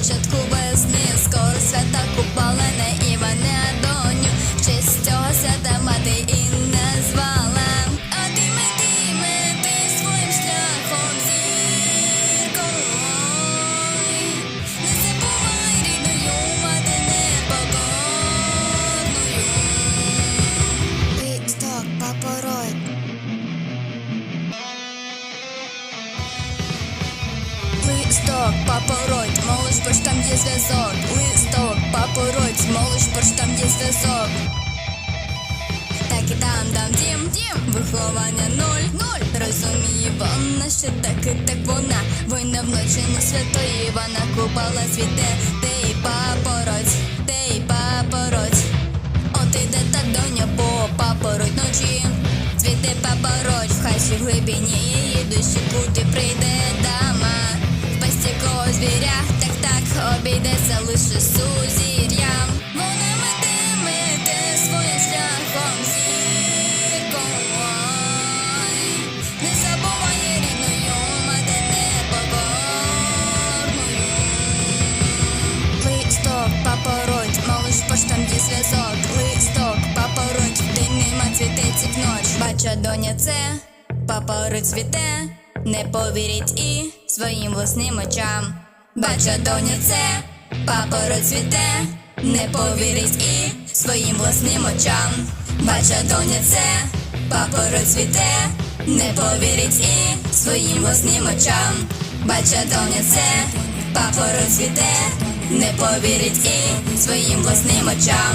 початку Листок, папороть, молиш, бо ж там є зв'язок. Листок, папороть, молиш, бо ж там є зв'язок. Так і там, дам дім, дім, виховання нуль, нуль. Розуміє вона, що так і так вона. Війна вночі не святої, вона купала світе, де й папороть, де й папороть. От іде та доня, бо папороть ночі. Цвіте папороть, в хаті в глибині її душі, куди прийде дама. В звіря, так так обійдеться лише сузір'ям. Вона мете своїм шляхом зіркою. Не забуває рідною мати непокорною. Листок, папороть, малиш поштам є зв'язок. Листок, папороть, день нема цвітеться в ноч. Бача доня це, папороть цвіте, не повірить і своїм власним очам. Бача доня це, папороть цвіте, не повірить і своїм власним очам. Бача доня це, папороть цвіте, не повірить і своїм власним очам. Бача доня це, папороть цвіте, не повірить і своїм власним очам.